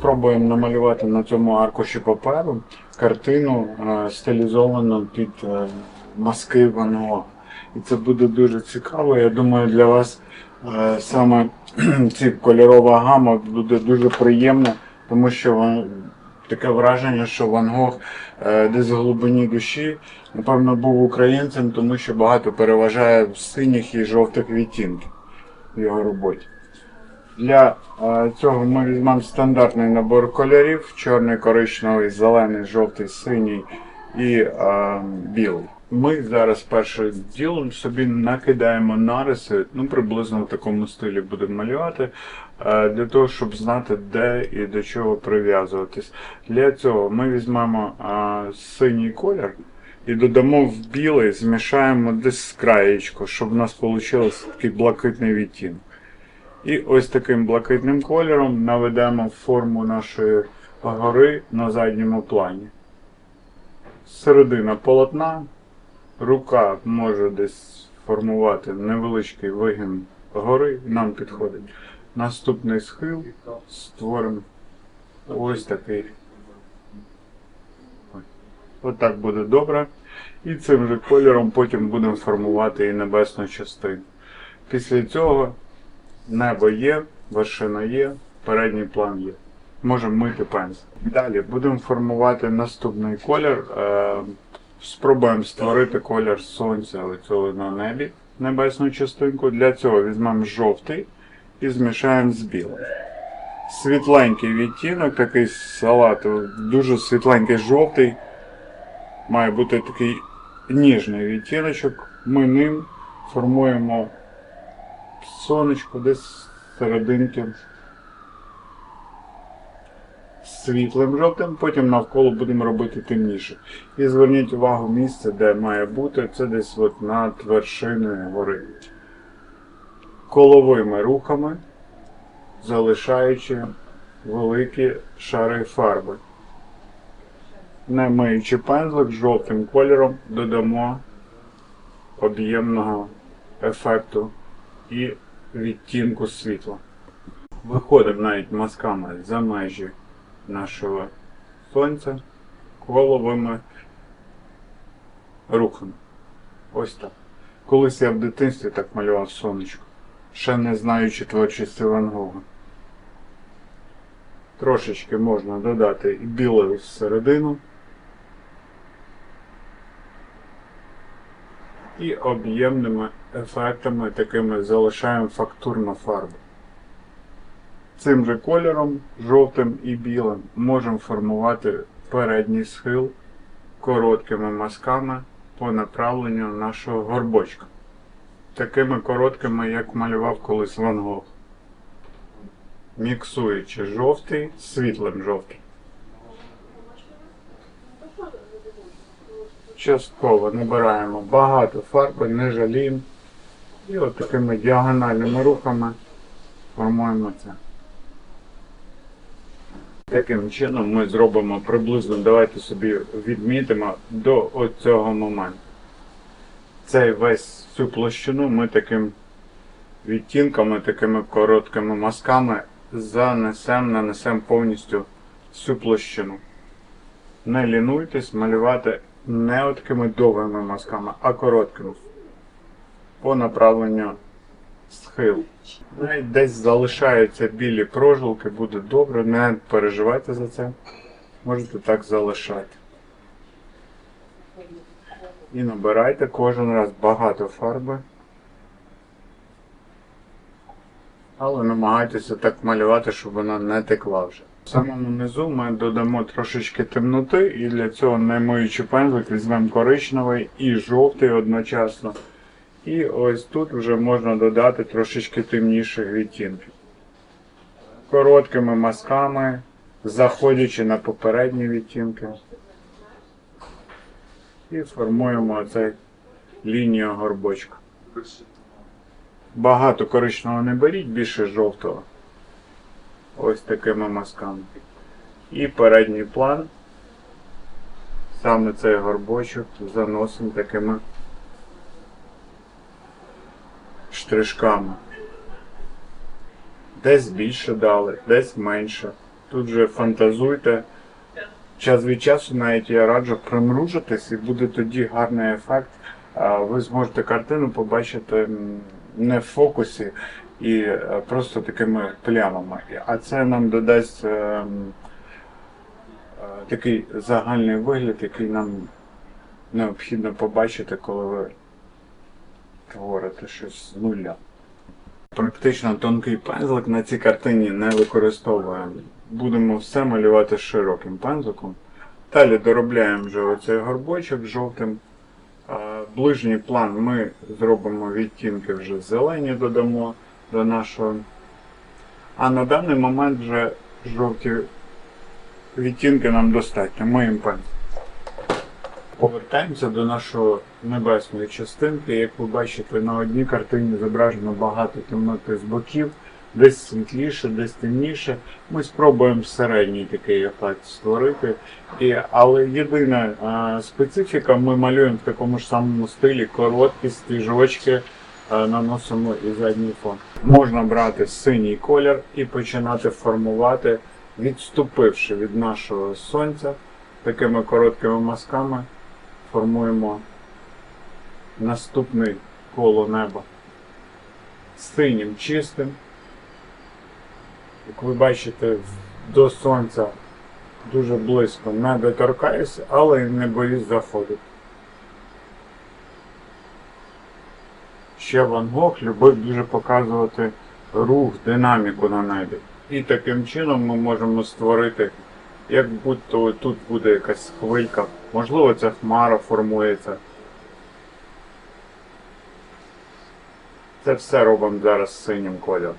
спробуємо намалювати на цьому аркуші паперу картину е, стилізовану під е, маски Ван Гога. І це буде дуже цікаво. Я думаю, для вас е, саме ці кольорова гама буде дуже приємна, тому що таке враження, що Ван Гог десь в глибині душі, напевно, був українцем, тому що багато переважає синіх і жовтих відтінків в його роботі. Для е, цього ми візьмемо стандартний набор кольорів: чорний, коричневий, зелений, жовтий, синій і е, білий. Ми зараз першим ділом собі накидаємо нариси, ну приблизно в такому стилі будемо малювати, е, для того, щоб знати, де і до чого прив'язуватись. Для цього ми візьмемо синій колір і додамо в білий, змішаємо десь з краєчку, щоб у нас вийшов такий блакитний відтінок. І ось таким блакитним кольором наведемо форму нашої гори на задньому плані. Середина полотна, рука може десь формувати невеличкий вигін гори, нам підходить. Наступний схил створимо ось такий. Отак буде добре. І цим же кольором потім будемо формувати і небесну частину. Після цього Небо є, вершина є, передній план є. Можемо мити пензлик. Далі будемо формувати наступний колір. Е, спробуємо створити колір сонця лицього на небі, небесну частинку. Для цього візьмемо жовтий і змішаємо з білим. Світленький відтінок, такий салатовий, дуже світленький жовтий. Має бути такий ніжний відтіночок. Ми ним формуємо сонечко десь серединки світлим жовтим, потім навколо будемо робити темніше. І зверніть увагу місце, де має бути, це десь от над вершиною гори. Коловими рухами, залишаючи великі шари фарби. Не миючи пензлик жовтим кольором, додамо об'ємного ефекту і відтінку світла. Виходимо навіть мазками за межі нашого сонця коловими рухами. Ось так. Колись я в дитинстві так малював сонечко, ще не знаючи творчості Ван Гога. Трошечки можна додати і білої всередину. І об'ємними ефектами такими залишаємо фактурну фарбу. Цим же кольором, жовтим і білим, можемо формувати передній схил короткими мазками по направленню нашого горбочка. Такими короткими, як малював колись Ван Гог. Міксуючи жовтий з світлим жовтим. Частково набираємо багато фарби, не жаліємо. І от такими діагональними рухами формуємо це. Таким чином ми зробимо приблизно, давайте собі відмітимо до цього моменту. Цей весь цю площину ми таким відтінками, такими короткими мазками занесемо, нанесемо повністю всю площину. Не лінуйтесь малювати не от такими довгими мазками, а короткими. По направленню схил. Навіть десь залишаються білі прожилки, буде добре, не переживайте за це. Можете так залишати. І набирайте кожен раз багато фарби. Але намагайтеся так малювати, щоб вона не текла вже. Самому низу ми додамо трошечки темноти і для цього не миючи пензлик, візьмемо коричневий і жовтий одночасно. І ось тут вже можна додати трошечки темніших відтінків. Короткими мазками, заходячи на попередні відтінки. І формуємо оцей лінію горбочка. Багато коричневого не беріть, більше жовтого. Ось такими мазками. І передній план. Саме цей горбочок заносимо такими штришками. Десь більше дали, десь менше. Тут же фантазуйте. Час від часу навіть я раджу примружитись і буде тоді гарний ефект. Ви зможете картину побачити не в фокусі і е, просто такими плямами. А це нам додасть е, е, такий загальний вигляд, який нам необхідно побачити, коли ви творите щось з нуля. Практично тонкий пензлик на цій картині не використовуємо. Будемо все малювати широким пензликом. Далі доробляємо вже оцей горбочок жовтим. Ближній план ми зробимо відтінки вже зелені додамо до нашого. А на даний момент вже жовті відтінки нам достатньо. Миємо пензлик. Повертаємося до нашої небесної частинки. Як ви бачите, на одній картині зображено багато темноти з боків, десь світліше, десь темніше. Ми спробуємо середній такий ефект створити. І, але єдина а, специфіка, ми малюємо в такому ж самому стилі короткі стіжочки, наносимо і задній фон. Можна брати синій колір і починати формувати, відступивши від нашого сонця такими короткими мазками формуємо наступний коло неба синім чистим. Як ви бачите, до сонця дуже близько не доторкаюся, але не боюсь заходити. Ще Ван Гог любив дуже показувати рух, динаміку на небі. І таким чином ми можемо створити як будь-то тут буде якась хвилька, можливо, ця хмара формується. Це все робимо зараз синім кольором.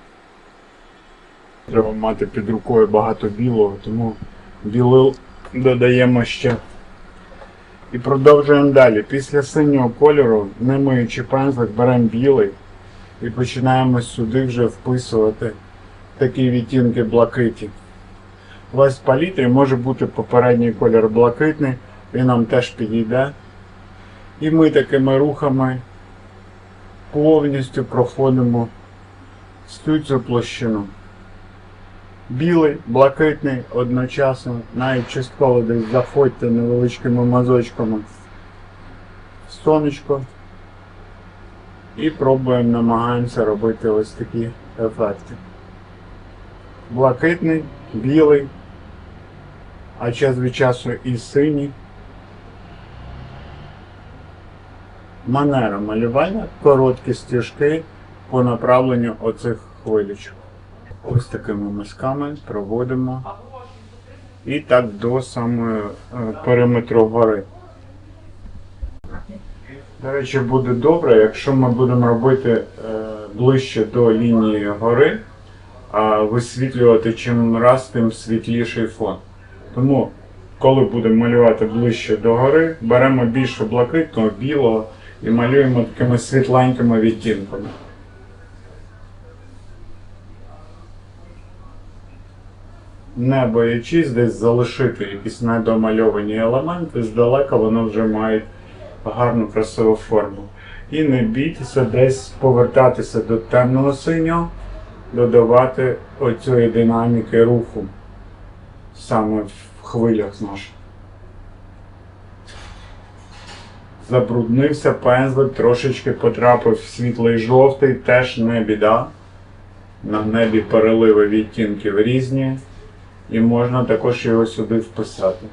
Треба мати під рукою багато білого, тому білил додаємо ще. І продовжуємо далі. Після синього кольору, не миючи пензлик, беремо білий і починаємо сюди вже вписувати такі відтінки блакиті. У вас в палітрі може бути попередній колір блакитний, він нам теж підійде. І ми такими рухами повністю проходимо всю цю площину. Білий, блакитний одночасно, навіть частково десь заходьте невеличкими мазочками в сонечко. І пробуємо, намагаємося робити ось такі ефекти. Блакитний, білий, а час від часу і синій. Манера малювання, короткі стіжки по направленню оцих хвилючок. Ось такими мазками проводимо. І так до самого е, периметру гори. До речі, буде добре, якщо ми будемо робити е, ближче до лінії гори, а висвітлювати чим раз, тим світліший фон. Тому, коли будемо малювати ближче до гори, беремо більше блакитного, білого і малюємо такими світленькими відтінками. Не боячись десь залишити якісь недомальовані елементи, здалека воно вже має гарну красиву форму. І не бійтеся десь повертатися до темного синього, додавати оцієї динаміки руху саме в хвилях наших. Забруднився пензлик, трошечки потрапив в світлий жовтий, теж не біда. На небі переливи відтінків різні. І можна також його сюди вписати.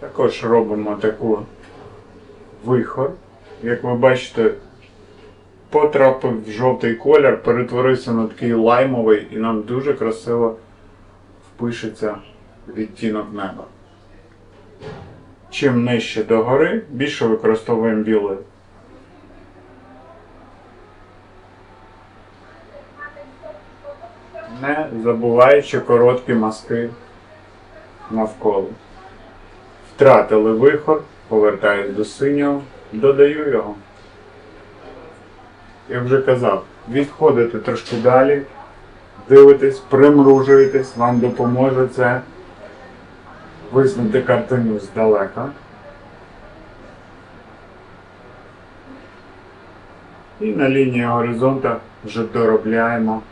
Також робимо таку вихор. Як ви бачите, потрапив в жовтий колір, перетворився на такий лаймовий і нам дуже красиво впишеться відтінок неба. Чим нижче до гори, більше використовуємо білий. Не забуваючи короткі мазки навколо. Втратили вихор, повертаюсь до синього, додаю його. Я вже казав, відходите трошки далі, дивитесь, примружуєтесь, вам допоможе це визнати картину здалека. І на лінії горизонта вже доробляємо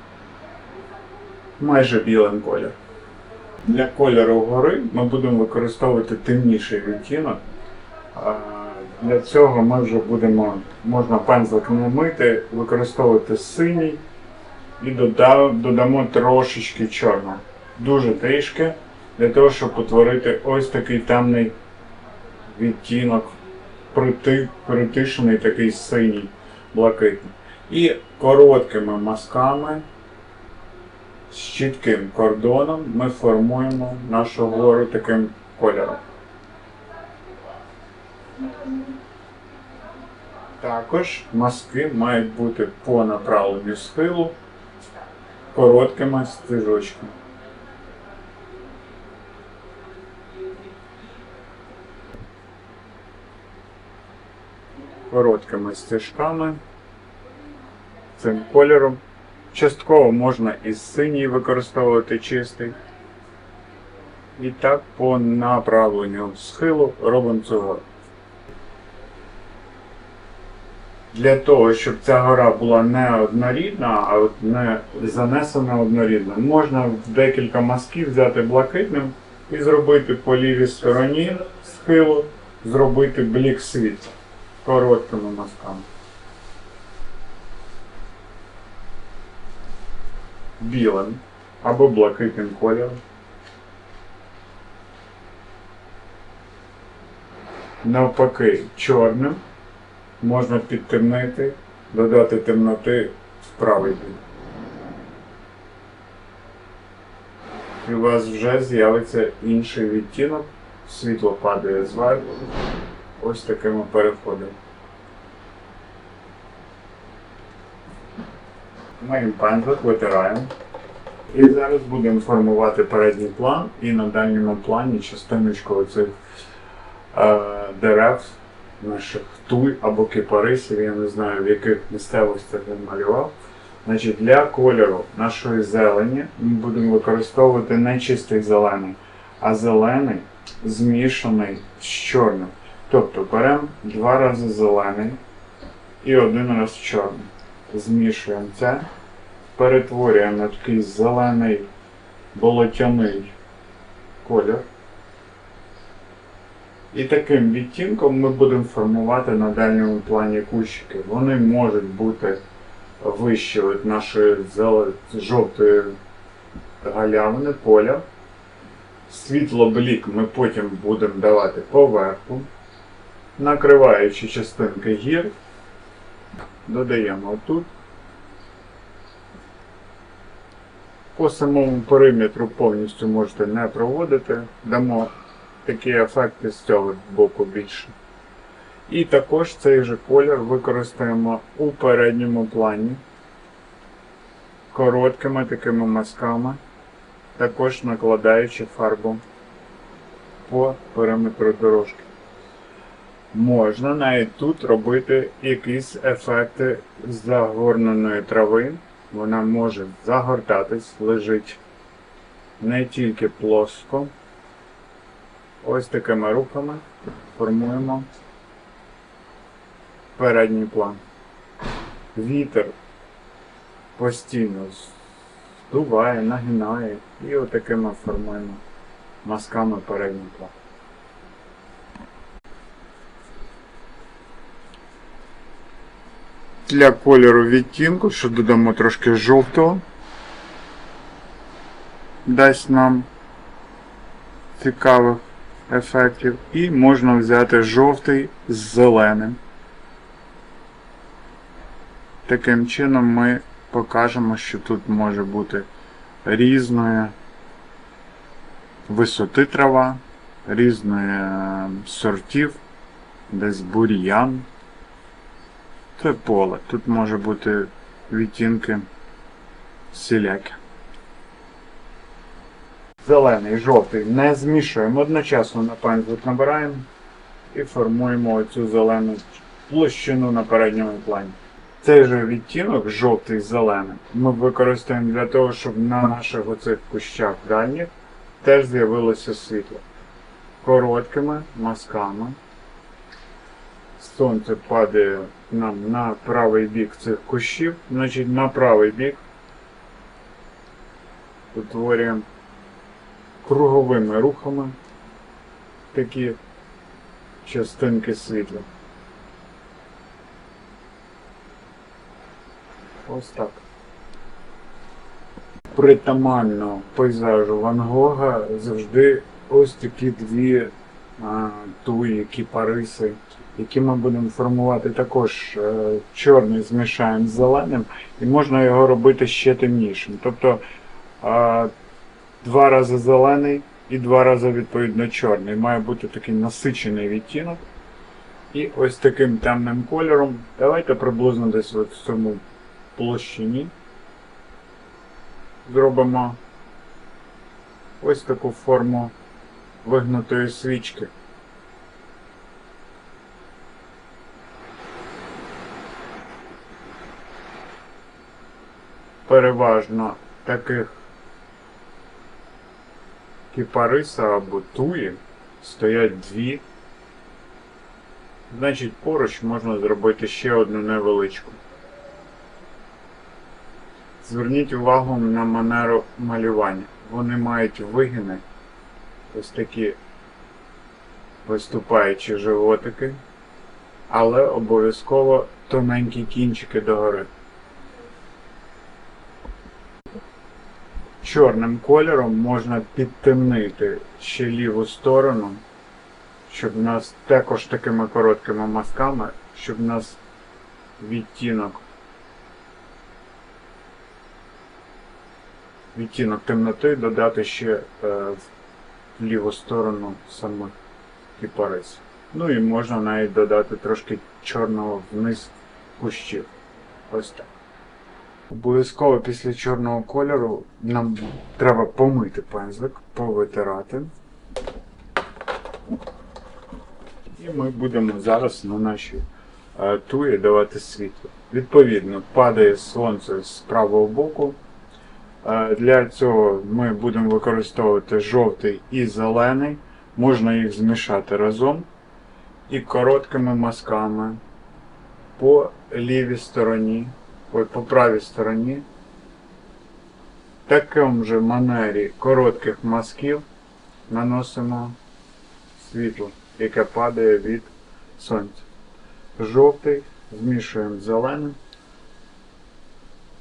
майже білим колір. Для кольору гори ми будемо використовувати темніший відтінок. Для цього ми вже будемо, можна пензлик не мити, використовувати синій і дода- додамо трошечки чорного. Дуже трішки, для того, щоб утворити ось такий темний відтінок, прити, притишений такий синій, блакитний. І короткими мазками з чітким кордоном ми формуємо нашу гору таким кольором. Також мазки мають бути по направленню схилу короткими стежочками. Короткими стежками цим кольором. Частково можна і синій використовувати чистий. І так по направленню схилу робимо цю гору. Для того, щоб ця гора була не однорідна, а не занесена однорідно, можна в декілька мазків взяти блакитним і зробити по лівій стороні схилу, зробити блік світла короткими мазками. Білим або блакитним кольором. Навпаки, чорним можна підтемнити, додати темноти в правий бік. І у вас вже з'явиться інший відтінок, світло падає зверху, ось такими переходами. Маємо пензлик, витираємо. І зараз будемо формувати передній план і на дальньому плані частиночку оцих е, дерев, наших туй або кипарисів, я не знаю в яких місцевостях він малював. Значить, для кольору нашої зелені ми будемо використовувати не чистий зелений, а зелений змішаний з чорним. Тобто беремо два рази зелений і один раз чорний змішуємо це, перетворюємо на такий зелений болотяний колір. І таким відтінком ми будемо формувати на дальньому плані кущики. Вони можуть бути вище від нашої жовтої галявини поля. Світлоблік ми потім будемо давати поверху, накриваючи частинки гір додаємо тут. По самому периметру повністю можете не проводити, дамо такі ефекти з цього боку більше. І також цей же колір використаємо у передньому плані короткими такими мазками, також накладаючи фарбу по периметру дорожки. Можна навіть тут робити якісь ефекти загорненої трави. Вона може загортатись, лежить не тільки плоско. Ось такими рухами формуємо передній план. Вітер постійно здуває, нагинає і отакими формуємо мазками передній план. Для кольору відтінку, що додамо трошки жовтого, дасть нам цікавих ефектів. І можна взяти жовтий з зеленим. Таким чином ми покажемо, що тут може бути різної висоти трава, різної е, сортів, десь бур'ян. Це поле. Тут може бути відтінки всілякі. Зелений, жовтий не змішуємо. Одночасно на пензлик набираємо і формуємо оцю зелену площину на передньому плані. Цей же відтінок, жовтий зелений, ми використаємо для того, щоб на наших оцих кущах дальніх теж з'явилося світло. Короткими мазками. Сонце падає нам на правий бік цих кущів, значить на правий бік утворюємо круговими рухами такі частинки світла. Ось так. Притаманно пейзажу Ван Гога завжди ось такі дві туї, кіпариси, які ми будемо формувати також е, чорний змішаємо з зеленим, і можна його робити ще темнішим. Тобто два рази зелений і два рази відповідно чорний. Має бути такий насичений відтінок. І ось таким темним кольором. Давайте приблизно десь в цьому площині зробимо ось таку форму вигнутої свічки. Переважно таких кіпариса або туї стоять дві. Значить, поруч можна зробити ще одну невеличку. Зверніть увагу на манеру малювання. Вони мають вигини, ось такі виступаючі животики, але обов'язково тоненькі кінчики догори. Чорним кольором можна підтемнити ще ліву сторону, щоб в нас також такими короткими мазками, щоб в нас відтінок відтінок темноти додати ще е, в ліву сторону самих кіпарис. Ну і можна навіть додати трошки чорного вниз кущів. Ось так. Обов'язково після чорного кольору нам треба помити пензлик, повитирати. І ми будемо зараз на наші е, туї давати світло. Відповідно, падає сонце з правого боку. Для цього ми будемо використовувати жовтий і зелений. Можна їх змішати разом і короткими мазками по лівій стороні, по правій стороні. В такому же манері коротких мазків наносимо світло, яке падає від сонця. Жовтий змішуємо з зеленим.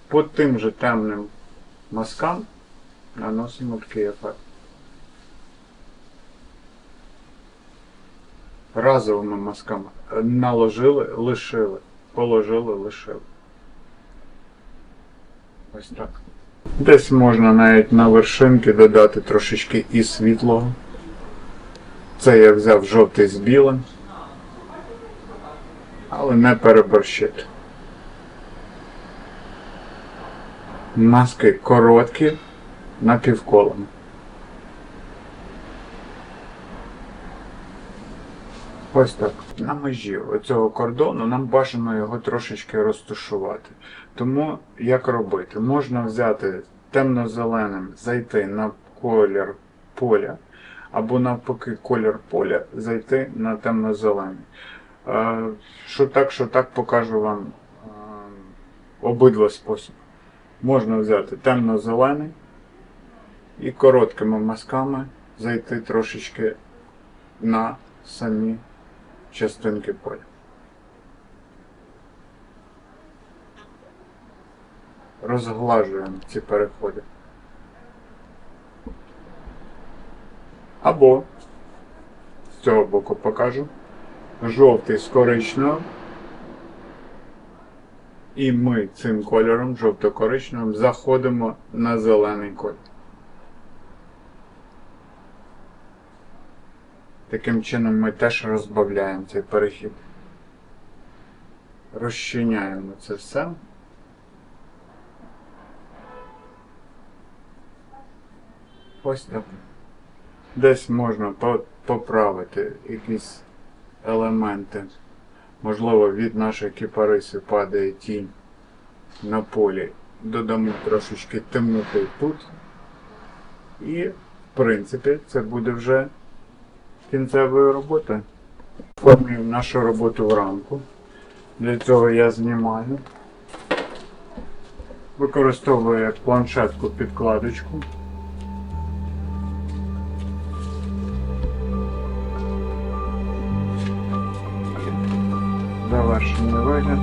По тим же темним мазкам наносимо такий ефект. Разовими мазками наложили, лишили, положили, лишили. Ось так. Десь можна навіть на вершинки додати трошечки і світлого. Це я взяв жовтий з білим. Але не переборщити. Маски короткі напівколом. Ось так. На межі оцього кордону нам бажано його трошечки розташувати. Тому як робити? Можна взяти темно-зеленим, зайти на колір поля, або навпаки колір поля зайти на темно-зелений. Е, Що так, що так покажу вам е, обидва способи. Можна взяти темно-зелений і короткими мазками зайти трошечки на самі частинки поля. Розглажуємо ці переходи. Або з цього боку покажу. Жовтий з коричневим. І ми цим кольором, жовто-коричневим, заходимо на зелений колір. Таким чином ми теж розбавляємо цей перехід. Розчиняємо це все. Ось так. Десь можна поправити якісь елементи. Можливо, від нашої кіпариси падає тінь на полі. Додамо трошечки темноти тут. І, в принципі, це буде вже кінцевою роботою. Формую нашу роботу вранку. Для цього я знімаю. Використовую як планшетку підкладочку. Вигляд.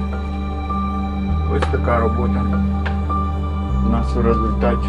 Ось така робота у нас в результаті.